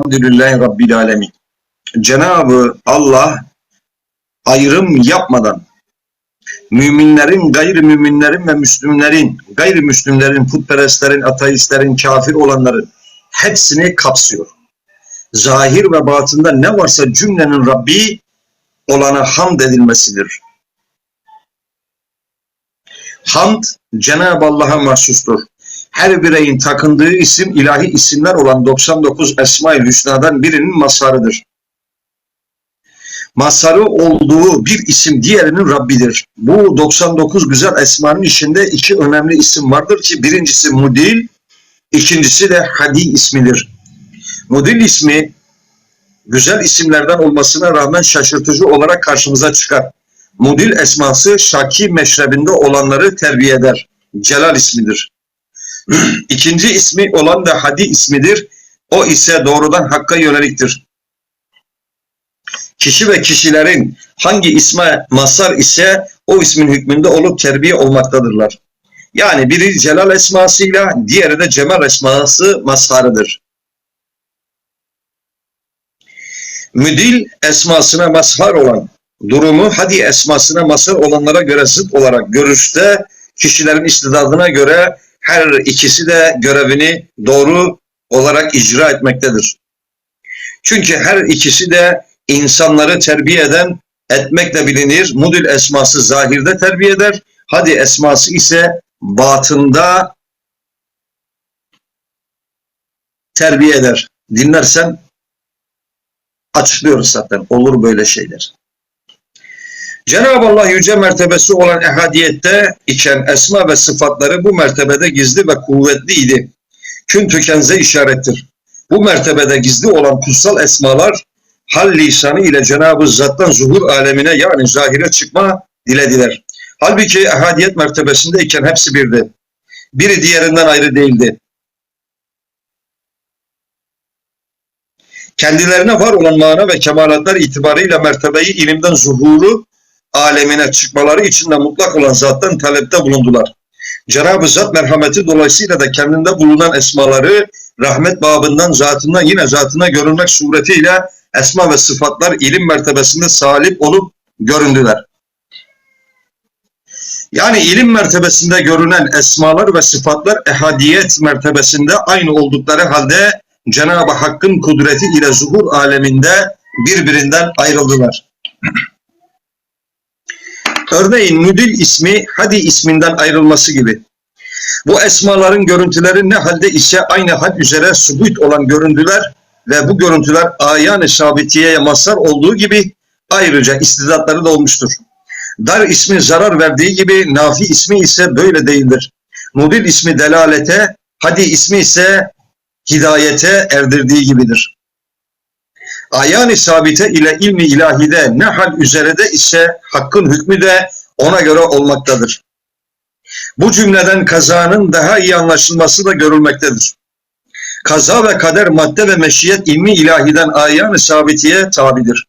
Elhamdülillahi Rabbil Alemin. Cenabı Allah ayrım yapmadan müminlerin, gayrimüminlerin ve Müslümanlerin, gayrimüslimlerin, putperestlerin, ateistlerin, kafir olanların hepsini kapsıyor. Zahir ve batında ne varsa cümlenin Rabbi olana hamd edilmesidir. Hamd Cenab-ı Allah'a mahsustur. Her bireyin takındığı isim ilahi isimler olan 99 Esma-i Hüsna'dan birinin masarıdır. Masarı olduğu bir isim diğerinin Rabbidir. Bu 99 güzel esmanın içinde iki önemli isim vardır ki birincisi Mudil, ikincisi de Hadi ismidir. Mudil ismi güzel isimlerden olmasına rağmen şaşırtıcı olarak karşımıza çıkar. Mudil esması Şaki meşrebinde olanları terbiye eder. Celal ismidir. İkinci ismi olan da Hadi ismidir. O ise doğrudan Hakk'a yöneliktir. Kişi ve kişilerin hangi isme mazhar ise o ismin hükmünde olup terbiye olmaktadırlar. Yani biri Celal esmasıyla, diğeri de Cemal esması mazharıdır. Müdil esmasına mazhar olan durumu hadi esmasına mazhar olanlara göre zıt olarak görüşte kişilerin istidadına göre her ikisi de görevini doğru olarak icra etmektedir. Çünkü her ikisi de insanları terbiye eden etmekle bilinir. Mudil esması zahirde terbiye eder. Hadi esması ise batında terbiye eder. Dinlersen açıklıyoruz zaten. Olur böyle şeyler. Cenab-ı Allah yüce mertebesi olan ehadiyette iken esma ve sıfatları bu mertebede gizli ve kuvvetliydi. Kün tükenze işarettir. Bu mertebede gizli olan kutsal esmalar hal lisanı ile Cenab-ı Zat'tan zuhur alemine yani zahire çıkma dilediler. Halbuki ehadiyet mertebesindeyken hepsi birdi. Biri diğerinden ayrı değildi. Kendilerine var olan mana ve kemalatlar itibarıyla mertebeyi ilimden zuhuru alemine çıkmaları için de mutlak olan zattan talepte bulundular. Cenab-ı Zat merhameti dolayısıyla da kendinde bulunan esmaları rahmet babından zatından yine zatına görünmek suretiyle esma ve sıfatlar ilim mertebesinde salip olup göründüler. Yani ilim mertebesinde görünen esmalar ve sıfatlar ehadiyet mertebesinde aynı oldukları halde Cenab-ı Hakk'ın kudreti ile zuhur aleminde birbirinden ayrıldılar. Örneğin Müdil ismi Hadi isminden ayrılması gibi. Bu esmaların görüntüleri ne halde ise aynı hal üzere subut olan görüntüler ve bu görüntüler ayan-ı sabitiyeye mazhar olduğu gibi ayrıca istidatları da olmuştur. Dar ismi zarar verdiği gibi Nafi ismi ise böyle değildir. Mudil ismi delalete, Hadi ismi ise hidayete erdirdiği gibidir. Ayan-ı sabite ile ilmi ilahide ne hal üzerede ise hakkın hükmü de ona göre olmaktadır. Bu cümleden kazanın daha iyi anlaşılması da görülmektedir. Kaza ve kader madde ve meşiyet ilmi ilahiden ayan-ı sabitiye tabidir.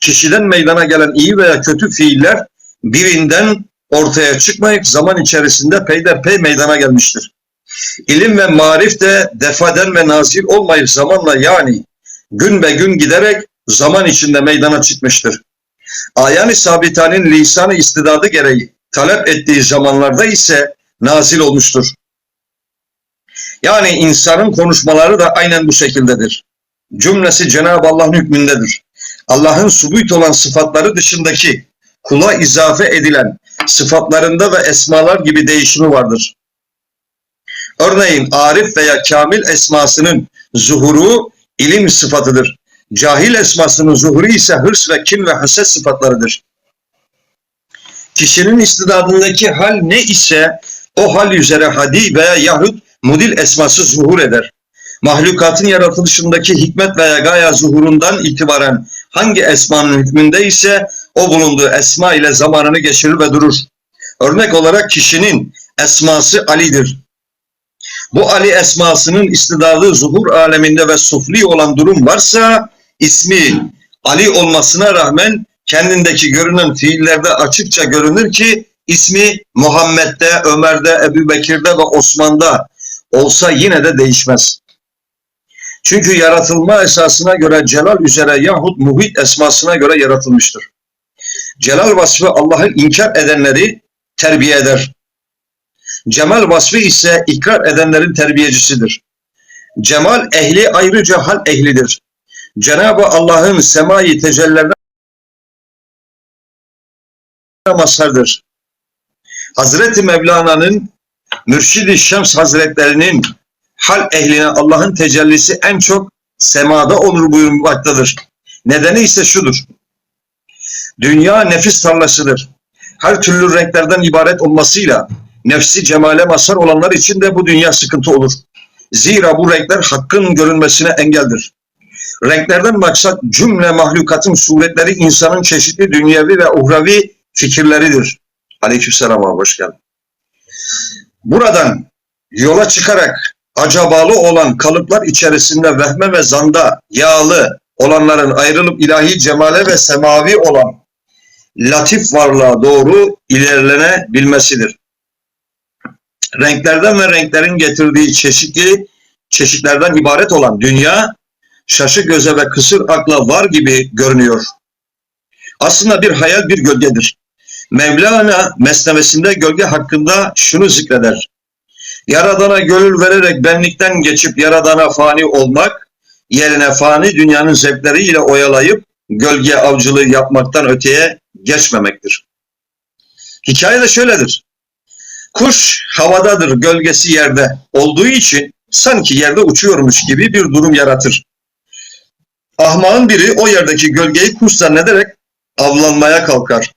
Kişiden meydana gelen iyi veya kötü fiiller birinden ortaya çıkmayıp zaman içerisinde peyderpey meydana gelmiştir. İlim ve marif de defaden ve nazil olmayıp zamanla yani gün be gün giderek zaman içinde meydana çıkmıştır. Ayan-ı sabitanin lisanı istidadı gereği talep ettiği zamanlarda ise nazil olmuştur. Yani insanın konuşmaları da aynen bu şekildedir. Cümlesi Cenab-ı Allah'ın hükmündedir. Allah'ın subut olan sıfatları dışındaki kula izafe edilen sıfatlarında ve esmalar gibi değişimi vardır. Örneğin arif veya kamil esmasının zuhuru ilim sıfatıdır. Cahil esmasının zuhuru ise hırs ve kin ve haset sıfatlarıdır. Kişinin istidadındaki hal ne ise o hal üzere hadi veya yahut mudil esması zuhur eder. Mahlukatın yaratılışındaki hikmet veya gaya zuhurundan itibaren hangi esmanın hükmünde ise o bulunduğu esma ile zamanını geçirir ve durur. Örnek olarak kişinin esması Ali'dir. Bu Ali esmasının istidadı zuhur aleminde ve sufli olan durum varsa ismi Ali olmasına rağmen kendindeki görünen fiillerde açıkça görünür ki ismi Muhammed'de, Ömer'de, Ebu Bekir'de ve Osman'da olsa yine de değişmez. Çünkü yaratılma esasına göre celal üzere yahut muhit esmasına göre yaratılmıştır. Celal vasfı Allah'ı inkar edenleri terbiye eder. Cemal vasfı ise ikrar edenlerin terbiyecisidir. Cemal ehli ayrıca hal ehlidir. Cenab-ı Allah'ın semai tecellilerine mazhardır. Hazreti Mevlana'nın Mürşid-i Şems Hazretlerinin hal ehline Allah'ın tecellisi en çok semada olur buyurmaktadır. Nedeni ise şudur. Dünya nefis tarlasıdır. Her türlü renklerden ibaret olmasıyla nefsi cemale mazhar olanlar için de bu dünya sıkıntı olur. Zira bu renkler hakkın görünmesine engeldir. Renklerden maksat cümle mahlukatın suretleri insanın çeşitli dünyevi ve uhrevi fikirleridir. Aleykümselam abi hoş geldin. Buradan yola çıkarak acabalı olan kalıplar içerisinde vehme ve zanda yağlı olanların ayrılıp ilahi cemale ve semavi olan latif varlığa doğru ilerlenebilmesidir. Renklerden ve renklerin getirdiği çeşitli çeşitlerden ibaret olan dünya şaşı göze ve kısır akla var gibi görünüyor. Aslında bir hayal bir gölgedir. Mevlana mesnevesinde gölge hakkında şunu zikreder. Yaradana gönül vererek benlikten geçip yaradana fani olmak, yerine fani dünyanın zevkleriyle oyalayıp gölge avcılığı yapmaktan öteye geçmemektir. Hikaye de şöyledir. Kuş havadadır, gölgesi yerde olduğu için sanki yerde uçuyormuş gibi bir durum yaratır. Ahmağın biri o yerdeki gölgeyi kuş zannederek avlanmaya kalkar.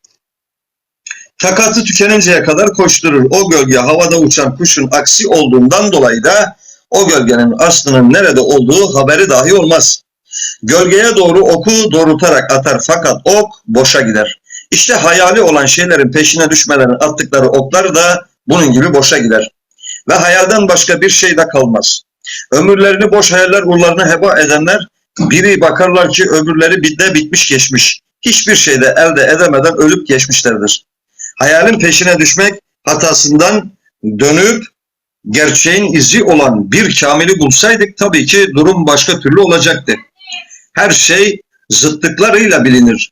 Takatı tükeninceye kadar koşturur. O gölge havada uçan kuşun aksi olduğundan dolayı da o gölgenin aslının nerede olduğu haberi dahi olmaz. Gölgeye doğru oku doğrultarak atar fakat ok boşa gider. İşte hayali olan şeylerin peşine düşmelerin attıkları oklar da bunun gibi boşa gider. Ve hayalden başka bir şey de kalmaz. Ömürlerini boş hayaller uğurlarına heba edenler biri bakarlar ki öbürleri bitte bitmiş geçmiş. Hiçbir şeyde elde edemeden ölüp geçmişlerdir. Hayalin peşine düşmek hatasından dönüp gerçeğin izi olan bir kamili bulsaydık tabii ki durum başka türlü olacaktı. Her şey zıtlıklarıyla bilinir.